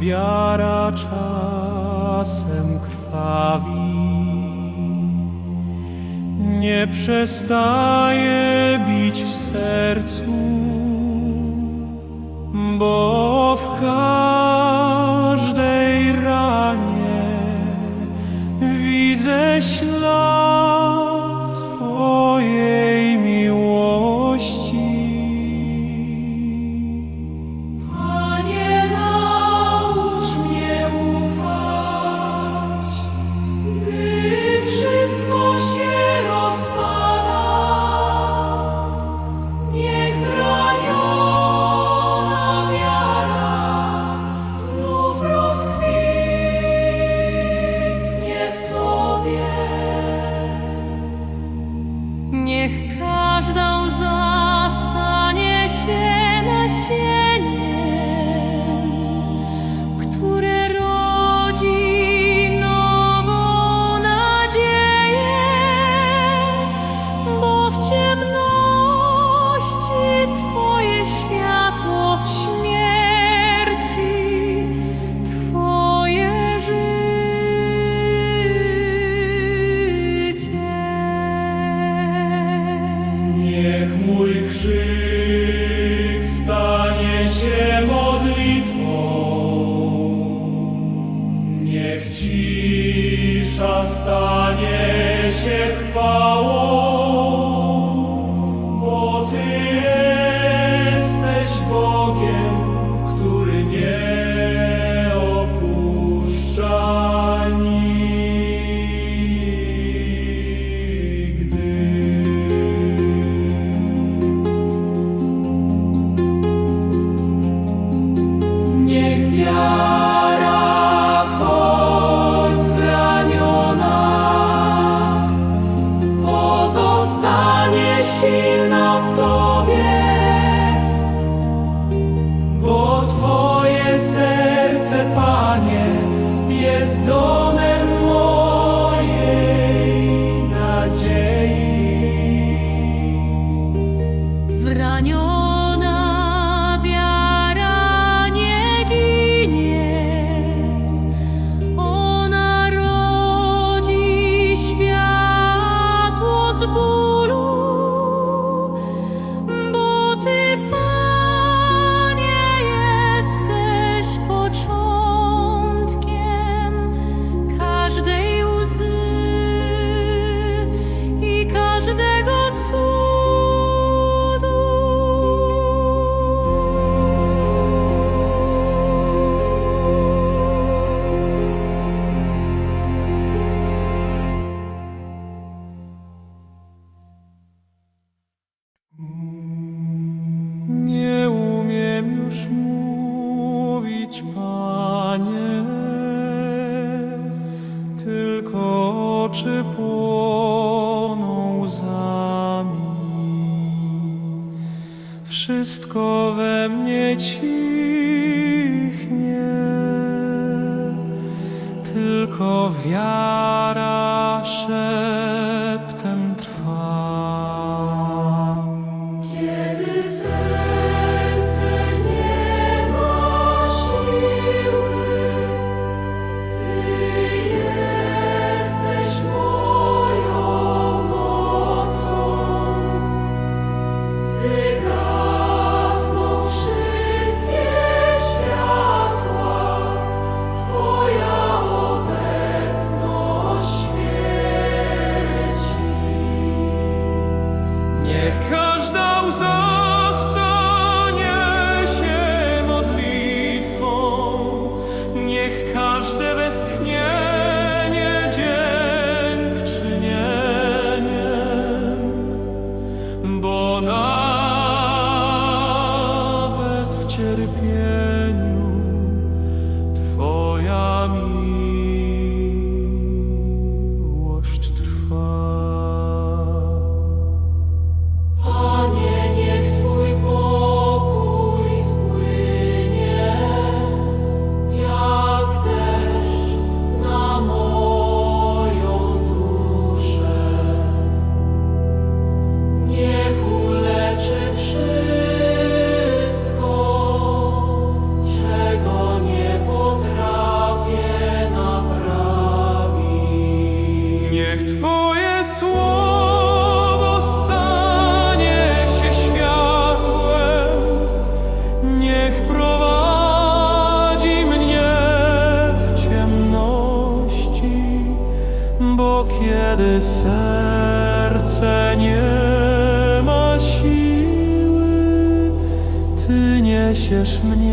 wiara czasem krwawi, nie przestaje bić w sercu, bo w każdym serce nie ma siły, Ty niesiesz mnie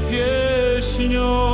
pieśnią.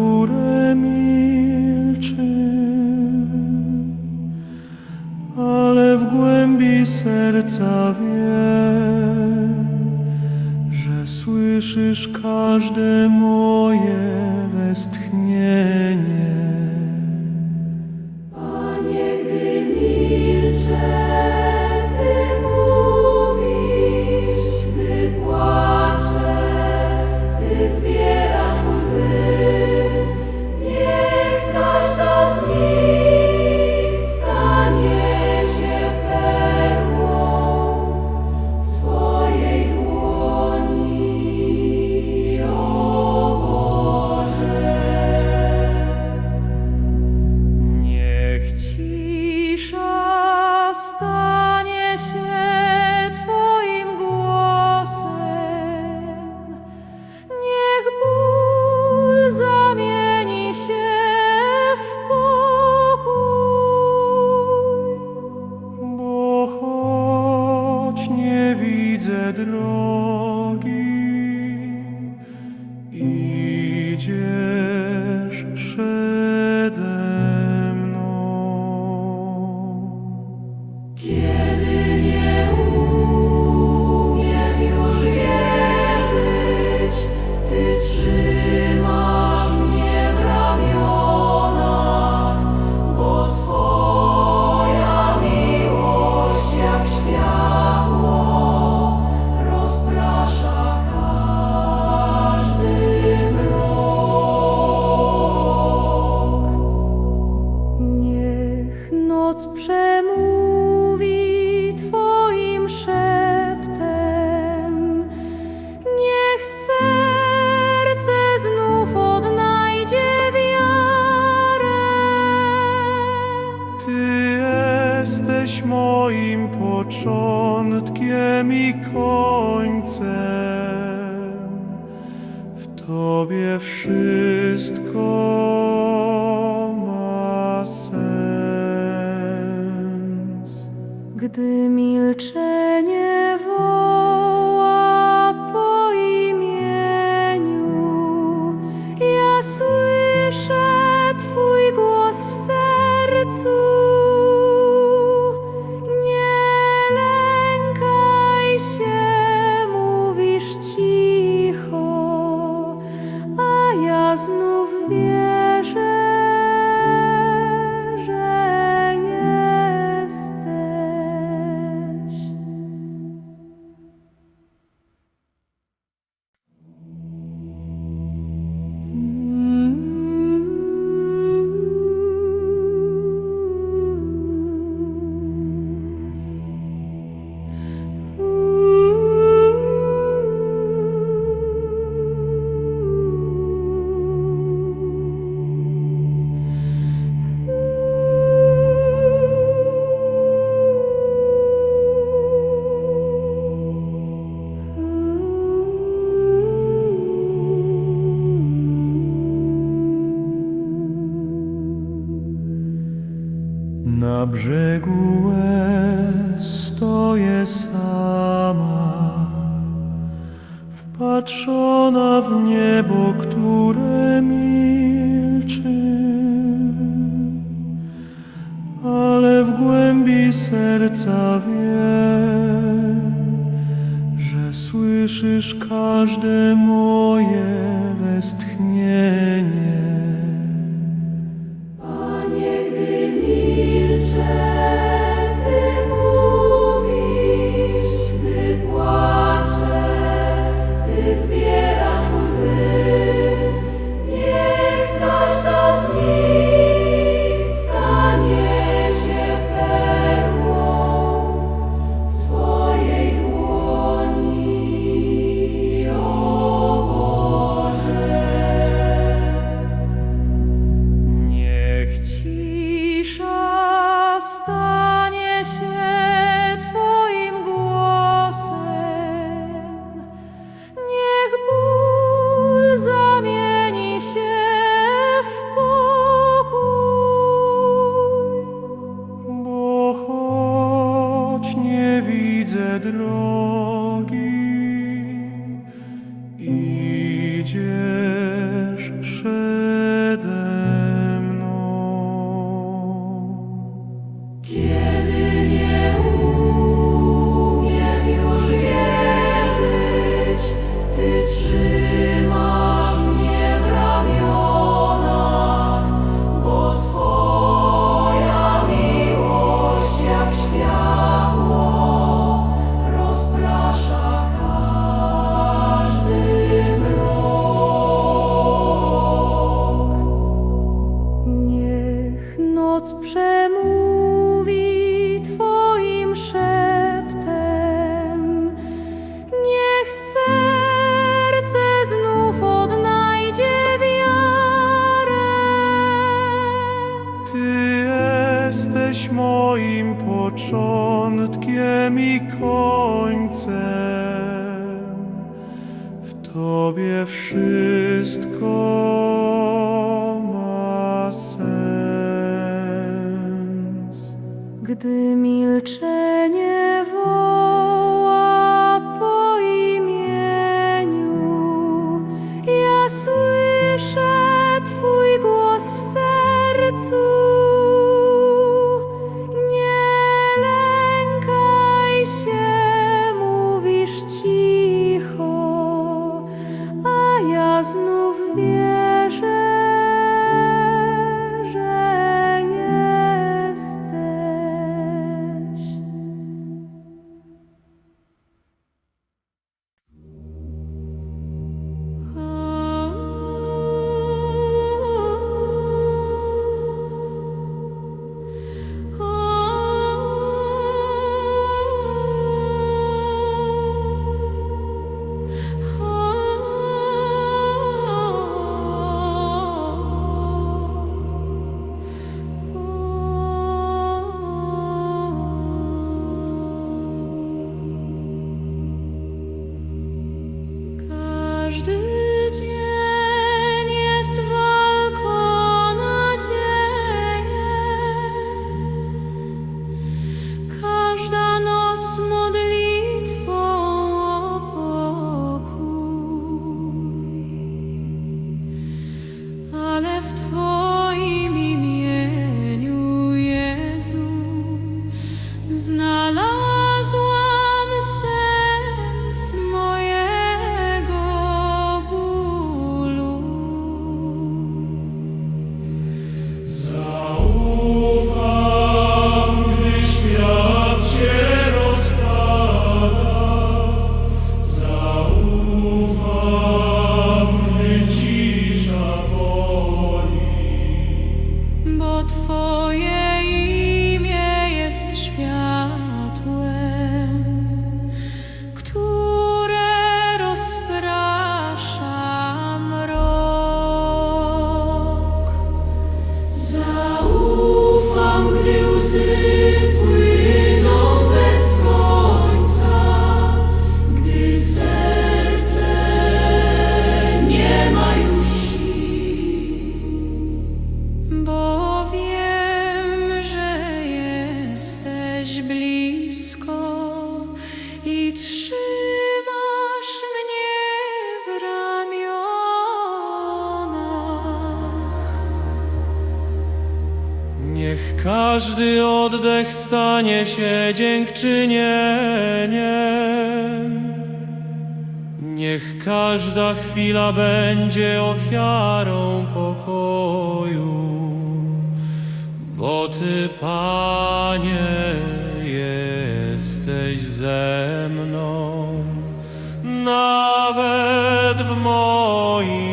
które milczy, ale w głębi serca wie, że słyszysz każde moje wezwanie. кричит. Twoje oddech stanie się dziękczynieniem. Niech każda chwila będzie ofiarą pokoju, bo Ty, Panie, jesteś ze mną, nawet w moim.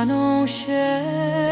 staną się.